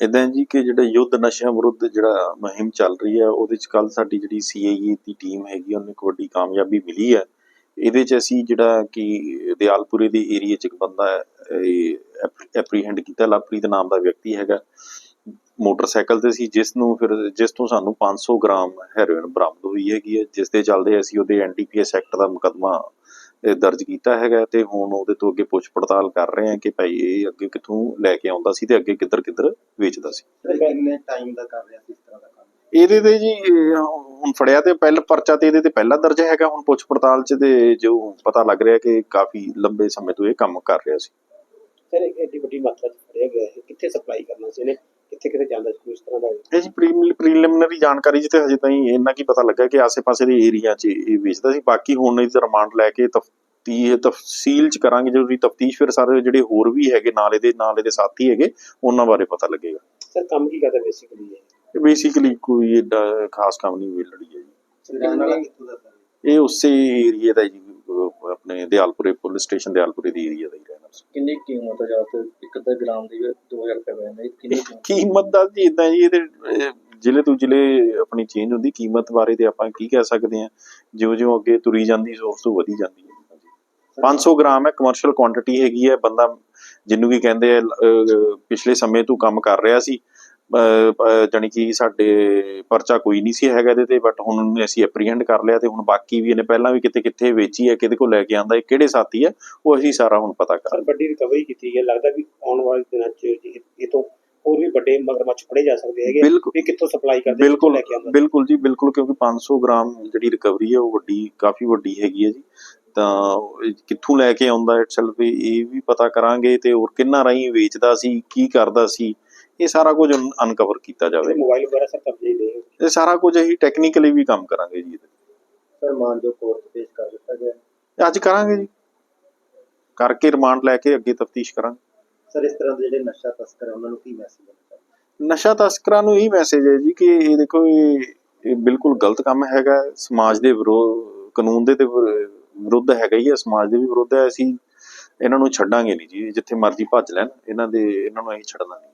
ਇਦਾਂ ਜੀ ਕਿ ਜਿਹੜਾ ਯੁੱਧ ਨਸ਼ਿਆਂ ਵਿਰੁੱਧ ਜਿਹੜਾ ਮੁਹਿੰਮ ਚੱਲ ਰਹੀ ਹੈ ਉਹਦੇ ਚ ਕੱਲ ਸਾਡੀ ਜਿਹੜੀ ਸੀਆਈਏ ਦੀ ਟੀਮ ਹੈਗੀ ਆ, ਉਹਨੂੰ ਇੱਕ ਵੱਡੀ ਕਾਮਯਾਬੀ ਮਿਲੀ ਹੈ। ਇਹਦੇ ਚ ਅਸੀਂ ਜਿਹੜਾ ਕਿ ਦਿਆਲਪੁਰੇ ਦੇ ਏਰੀਆ ਚ ਇੱਕ ਬੰਦਾ ਐਪਰੀਹੈਂਡ ਕੀਤਾ ਲਵਪ੍ਰੀਤ ਨਾਮ ਦਾ ਵਿਅਕਤੀ ਹੈਗਾ। ਮੋਟਰਸਾਈਕਲ ਤੇ ਸੀ ਜਿਸ ਨੂੰ ਫਿਰ ਜਿਸ ਤੋਂ ਸਾਨੂੰ 500 ਗ੍ਰਾਮ ਹੈਰੋਇਨ ਬਰਾਮਦ ਹੋਈ ਹੈਗੀ ਹੈ ਜਿਸ ਦੇ ਚੱਲਦੇ ਅਸੀਂ ਉਹਦੇ ਐਨਡੀਪੀਐਸ ਐਕਟ ਦਾ ਮੁਕੱਦਮਾ ਦਰਜ ਕੀਤਾ ਹੈਗਾ ਤੇ ਹੁਣ ਉਹਦੇ ਤੋਂ ਅੱਗੇ ਪੁੱਛ ਪੜਤਾਲ ਕਰ ਰਹੇ ਹਾਂ ਕਿ ਭਾਈ ਇਹ ਅੱਗੇ ਕਿੱਥੋਂ ਲੈ ਕੇ ਆਉਂਦਾ ਸੀ ਤੇ ਅੱਗੇ ਕਿੱਧਰ ਕਿੱਧਰ ਵੇਚਦਾ ਸੀ। ਸਰ ਕਿੰਨੇ ਟਾਈਮ ਦਾ ਕਰ ਰਿਹਾ ਸੀ ਇਸ ਤਰ੍ਹਾਂ ਦਾ ਕੰਮ? ਇਹਦੇ ਤੇ ਜੀ ਇਹ ਹੁਣ ਫੜਿਆ ਤੇ ਪਹਿਲਾ ਪਰਚਾ ਤੇ ਇਹਦੇ ਤੇ ਪਹਿਲਾ ਦਰਜ ਹੈਗਾ ਹੁਣ ਪੁੱਛ ਪੜਤਾਲ ਚ ਤੇ ਜੋ ਪਤਾ ਲੱਗ ਰਿਹਾ ਕਿ ਕਾਫੀ ਲੰਬੇ ਸਮੇਂ ਤੋਂ ਇਹ ਕੰਮ ਕਰ ਰਿਹਾ ਸੀ। ਸਰ ਇੱਕ ਐਡੀ ਵੱਡੀ ਮਾਤਰਾ ਚ ਫੜਿਆ ਗਿਆ ਹੈ ਕਿੱਥੇ ਸਪਲਾਈ ਕਰਨਾ ਸੀ ਇਹਨੇ? ਕਿੱਥੇ ਕਿੱਥੇ ਜਾਂਦਾ ਸੀ ਇਸ ਤਰ੍ਹਾਂ ਦਾ ਇਹ ਜੀ ਪ੍ਰੀਲਿਮਿਨਰੀ ਜਾਣਕਾਰੀ ਜਿੱਤੇ ਹਜੇ ਤਾਈਂ ਇੰਨਾ ਕੀ ਪਤਾ ਲੱਗਾ ਕਿ ਆਸੇ-ਪਾਸੇ ਦੇ ਏਰੀਆ 'ਚ ਇਹ ਵੇਚਦਾ ਸੀ। ਬਾਕੀ ਹੁਣ ਇਹਦਾ ਰਿਮਾਂਡ ਲੈ ਕੇ ਤਫਤੀ ਤਫਸੀਲ 'ਚ ਕਰਾਂਗੇ ਜ਼ਰੂਰੀ ਤਫਤੀਸ਼ ਫਿਰ ਸਾਰੇ ਜਿਹੜੇ ਹੋਰ ਵੀ ਹੈਗੇ ਨਾਲੇ ਦੇ ਨਾਲੇ ਦੇ ਸਾਥੀ ਹੈਗੇ ਉਹਨਾਂ ਬਾਰੇ ਪਤਾ ਲੱਗੇਗਾ। ਸਰ ਕੰਮ ਕੀ ਕਰਦਾ ਬੇਸਿਕਲੀ ਇਹ? ਬੇਸਿਕਲੀ ਕੋਈ ਏਡਾ ਖਾਸ ਕੰਮ ਨਹੀਂ ਵੇਲੜੀ ਹੈ ਜੀ। ਦਾ ਇਹ ਉਸੇ ਏਰੀਏ ਦਾ ਜੀ ਆਪਣੇ ਦਿਆਲਪੁਰੇ ਪੁਲਿਸ ਸਟੇਸ਼ਨ ਦਿਆਲਪੁਰੇ ਦੀ ਏਰੀਆ ਦਾ ਕਿੰਨੀ ਕੀਮਤ ਹੈ ਜਾਂ ਇੱਕ ਅੱਧਾ ਗ੍ਰਾਮ ਦੀ 2000 ਰੁਪਏ ਪੈਂਦਾ ਕਿੰਨੀ ਕੀਮਤ? ਦਾ ਜੀ ਇਦਾਂ ਜੀ ਇਹਦੇ ਜ਼ਿਲ੍ਹੇ ਤੋਂ ਜ਼ਿਲ੍ਹੇ ਆਪਣੀ ਚੇਂਜ ਹੁੰਦੀ ਕੀਮਤ ਬਾਰੇ ਤੇ ਆਪਾਂ ਕੀ ਕਹਿ ਸਕਦੇ ਹਾਂ। ਜਿਉਂ-ਜਿਉਂ ਅੱਗੇ ਤੁਰੀ ਜਾਂਦੀ ਸੋਰਸ ਤੋਂ ਵਧੀ ਜਾਂਦੀ ਹੈ। 500 ਗ੍ਰਾਮ ਹੈ ਕਮਰਸ਼ੀਅਲ ਕੁਆਂਟੀਟੀ ਹੈਗੀ ਹੈ। ਬੰਦਾ ਜਿਹਨੂੰ ਕੀ ਕਹਿੰਦੇ ਆ ਪਿਛਲੇ ਸਮੇਂ ਤੋਂ ਕੰਮ ਕਰ ਰਿਹਾ ਸੀ। ਜਾਨੀ ਕਿ ਸਾਡੇ ਪਰਚਾ ਕੋਈ ਨਹੀਂ ਸੀ ਹੈਗਾ ਇਹਦੇ ਤੇ ਬਟ ਹੁਣ ਅਸੀਂ ਐਪਰੀਹੈਂਡ ਕਰ ਲਿਆ ਤੇ ਹੁਣ ਬਾਕੀ ਵੀ ਇਹਨੇ ਪਹਿਲਾਂ ਵੀ ਕਿਤੇ ਕਿੱਥੇ ਵੇਚੀ ਹੈ ਕਿਹਦੇ ਕੋਲ ਲੈ ਕੇ ਆਂਦਾ ਇਹ ਕਿਹੜੇ ਸਾਥੀ ਹੈ ਉਹ ਅਸੀਂ ਸਾਰਾ ਹੁਣ ਪਤਾ ਕਰ ਵੱਡੀ ਰਿਕਵਰੀ ਕੀਤੀ ਹੈ। ਲੱਗਦਾ ਵੀ ਆਉਣ ਵਾਲੇ ਦਿਨਾਂ ਚ ਇਹ ਤੋਂ ਹੋਰ ਵੀ ਵੱਡੇ ਮਗਰਮੱਛ ਫੜੇ ਜਾ ਸਕਦੇ ਹੈਗੇ ਇਹ ਕਿੱਥੋਂ ਸਪਲਾਈ ਕਰਦੇ ਬਿਲਕੁਲ ਲੈ ਕੇ ਆਉਂਦਾ। ਬਿਲਕੁਲ ਜੀ ਬਿਲਕੁਲ ਕਿਉਂਕਿ 500 ਗ੍ਰਾਮ ਜਿਹੜੀ ਰਿਕਵਰੀ ਹੈ ਉਹ ਵੱਡੀ ਕਾਫੀ ਵੱਡੀ ਹੈਗੀ ਹੈ ਜੀ। ਤਾਂ ਕਿੱਥੋਂ ਲੈ ਕੇ ਆਉਂਦਾ ਇਟਸੈਲਫ ਇਹ ਵੀ ਪਤਾ ਕਰਾਂਗੇ ਤੇ ਹੋਰ ਕਿੰਨਾ ਰਾਹੀਂ ਵੇਚਦਾ ਸੀ ਕੀ ਕਰਦਾ ਸੀ ਇਹ ਸਾਰਾ ਕੁਝ ਅਨਕਵਰ ਕੀਤਾ ਜਾਵੇ। ਮੋਬਾਈਲ ਵਗੈਰਾ ਸਰ ਕਬਜ਼ੇ ਦੇ ਇਹ। ਸਾਰਾ ਕੁਝ ਅਸੀਂ ਟੈਕਨੀਕਲੀ ਵੀ ਕੰਮ ਕਰਾਂਗੇ ਜੀ ਇਹਦੇ। ਸਰ ਮਾਨ ਜੋ ਕੋਰਟ ਪੇਸ਼ ਕਰ ਦਿੱਤਾ ਗਿਆ। ਅੱਜ ਕਰਾਂਗੇ ਜੀ। ਕਰਕੇ ਰਿਮਾਂਡ ਲੈ ਕੇ ਅੱਗੇ ਤਫਤੀਸ਼ ਕਰਾਂਗੇ। ਸਰ ਇਸ ਤਰ੍ਹਾਂ ਦੇ ਜਿਹੜੇ ਨਸ਼ਾ ਤਸਕਰ ਉਹਨਾਂ ਨੂੰ ਕੀ ਮੈਸੇਜ ਦੇਣਾ ਨਸ਼ਾ ਤਸਕਰਾਂ ਨੂੰ ਇਹ ਮੈਸੇਜ ਹੈ ਜੀ ਕਿ ਇਹ ਦੇਖੋ ਇਹ ਇਹ ਬਿਲਕੁਲ ਗਲਤ ਕੰਮ ਹੈਗਾ। ਸਮਾਜ ਦੇ ਵਿਰੋਧ ਕਾਨੂੰਨ ਦੇ ਤੇ ਵਿਰ- ਵਿਰੁੱਧ ਹੈਗਾ ਹੀ ਹੈ ਸਮਾਜ ਦੇ ਵੀ ਵਿਰੁੱਧ ਹੈ। ਅਸੀਂ ਇਹਨਾਂ ਨੂੰ ਛੱਡਾਂਗੇ ਨਹੀਂ ਜੀ। ਜਿੱਥੇ ਮਰਜ਼ੀ ਭੱਜ ਲੈਣ। ਇਹਨਾਂ ਦੇ ਇਹਨਾਂ ਨੂੰ ਅਸੀਂ ਛੱਡਣਾ ਨਹੀਂ।